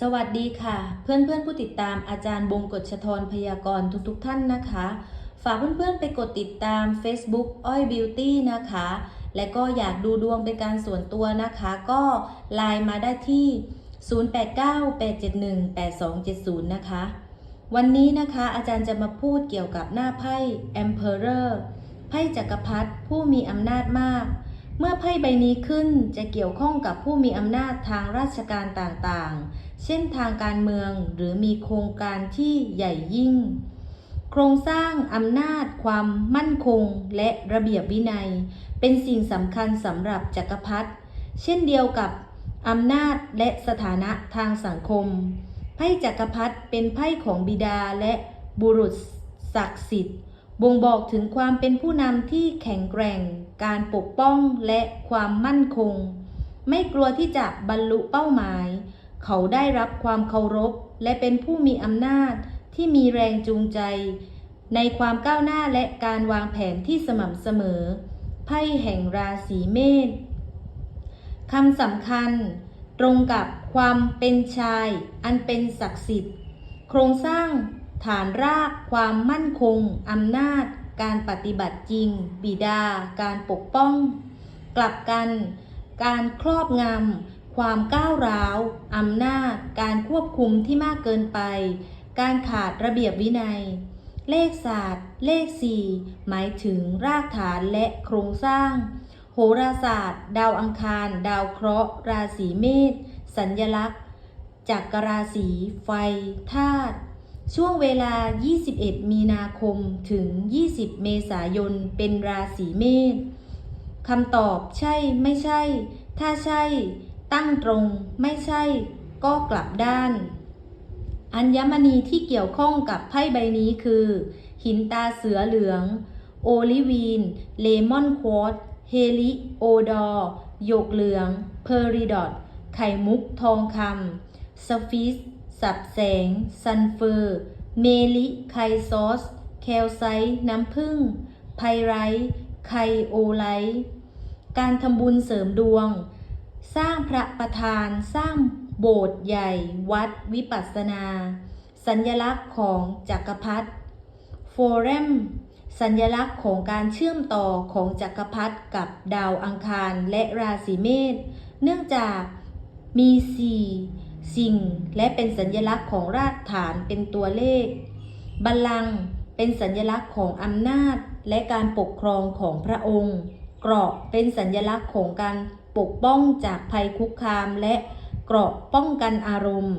สวัสดีค่ะ เพื่อนเพื่อนผู้ติดตามอาจารย์บงกฎชทรพยากรณ์ทุกๆท่านนะคะ ฝากเพื่อนๆไปกดติดตาม Facebook อ้อยบิวตี้นะคะ และก็อยากดูดวงเป็นการส่วนตัวนะคะ ก็ไลน์มาได้ที่ 0898718270 นะคะ วันนี้นะคะอาจารย์จะมาพูดเกี่ยวกับหน้าไพ่ Emperor ไพ่จักรพรรดิผู้มีอำนาจมากเมื่อไพ่ใบนี้ขึ้นจะเกี่ยวข้องกับผู้มีอำนาจทางราชการต่างๆ เช่นทางการเมืองหรือมีโครงการที่ใหญ่ยิ่ง โครงสร้างอำนาจความมั่นคงและระเบียบวินัย เป็นสิ่งสำคัญสำหรับจักรพรรดิเช่นเดียวกับอำนาจและสถานะทางสังคม ไพ่จักรพรรดิเป็นไพ่ของบิดาและบุรุษศักดิ์สิทธิ์ บ่งบอกถึงความเป็นผู้นำที่แข็งแกร่ง การปกป้องและความมั่นคง ไม่กลัวที่จะบรรลุเป้าหมาย เขาได้รับความเคารพ และเป็นผู้มีอำนาจที่มีแรงจูงใจ ในความก้าวหน้าและการวางแผนที่สม่ำเสมอ ไพ่แห่งราศีเมษคำสำคัญ ตรงกับความเป็นชาย อันเป็นศักดิ์สิทธิ์ โครงสร้าง ฐานราก ความมั่นคงอำนาจ การปฏิบัติจริง บิดา การปกป้อง กลับกัน การครอบงำ ความก้าวร้าวอำนาจ การควบคุมที่มากเกินไป การขาดระเบียบวินัย เลขศาสตร์ เลขสี่หมายถึงรากฐานและโครงสร้าง โหราศาสตร์ ดาวอังคาร ดาวเคราะห์ ราศีเมษ สัญญลักษณ์ จักรราศี ไฟ ธาตุ ช่วงเวลา 21 มีนาคม ถึง 20 เมษายน เป็นราศีเมษ คำตอบใช่ไม่ใช่ ถ้าใช่ ตั้งตรงไม่ใช่ก็กลับด้าน อัญมณีที่เกี่ยวข้องกับไพ่ใบนี้คือ หินตาเสือเหลือง โอลิวีน เลมอนควอตเฮลิโอดอร์หยกเหลือง เพอริดอตไข่มุกทองคำสฟิสสับแสง ซันเฟอร์ เมลิไคซอส แคลไซน้ำผึ้งไพไรไคโอไล การทำบุญเสริมดวง สร้างพระประธานสร้างโบสถ์ใหญ่วัดวิปัสนา สัญลักษณ์ของจักรพรรดิโฟเรมสัญลักษณ์ของการเชื่อมต่อของจักรพรรดิกับดาวอังคารและราศีเมษเนื่องจากมีสี่สิ่งและเป็นสัญลักษณ์ของรากฐานเป็นตัวเลข บัลลังก์เป็นสัญลักษณ์ของอำนาจและการปกครองของพระองค์ เกราะเป็นสัญลักษณ์ของการ ปกป้องจากภัยคุกคามและเกราะป้องกันอารมณ์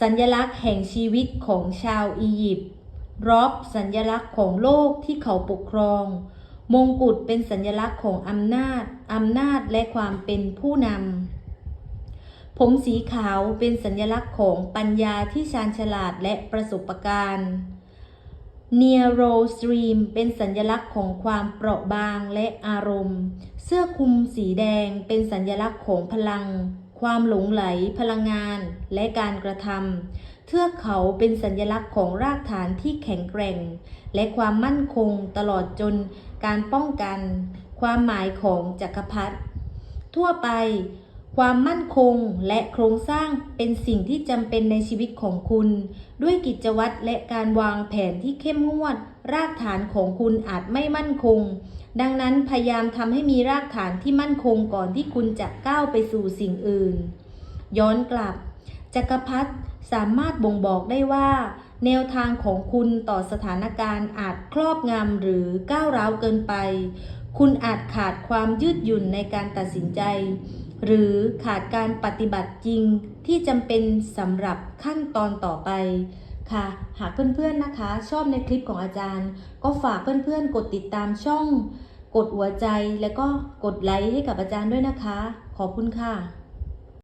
สัญลักษณ์แห่งชีวิตของชาวอียิปต์รอบสัญลักษณ์ของโลกที่เขาปกครอง มงกุฎเป็นสัญลักษณ์ของอำนาจอำนาจและความเป็นผู้นำ ผมสีขาวเป็นสัญลักษณ์ของปัญญาที่ชาญฉลาดและประสบการณ์ เนียโรสตรีมเป็นสัญลักษณ์ของความเปราะบางและอารมณ์ เสื้อคลุมสีแดงเป็นสัญลักษณ์ของพลัง ความหลงไหล พลังงาน และการกระทำเทือกเขาเป็นสัญลักษณ์ของรากฐานที่แข็งแกร่ง และความมั่นคงตลอดจนการป้องกัน ความหมายของจักรพรรดิทั่วไป ความมั่นคงและโครงสร้างเป็นสิ่งที่จำเป็นในชีวิตของคุณ ด้วยกิจวัตรและการวางแผนที่เข้มงวด รากฐานของคุณอาจไม่มั่นคง ดังนั้นพยายามทำให้มีรากฐานที่มั่นคงก่อนที่คุณจะก้าวไปสู่สิ่งอื่น ย้อนกลับ จักรพรรดิสามารถบ่งบอกได้ว่า แนวทางของคุณต่อสถานการณ์อาจครอบงำหรือก้าวร้าวเกินไป คุณอาจขาดความยืดหยุ่นในการตัดสินใจ หรือขาดการปฏิบัติจริงที่จำเป็นสำหรับขั้นตอนต่อไปค่ะ หากเพื่อนๆนะคะ ชอบในคลิปของอาจารย์ ก็ฝากเพื่อนๆ กดติดตามช่อง กดหัวใจแล้วก็กดไลค์ให้กับอาจารย์ด้วยนะคะ ขอบคุณค่ะ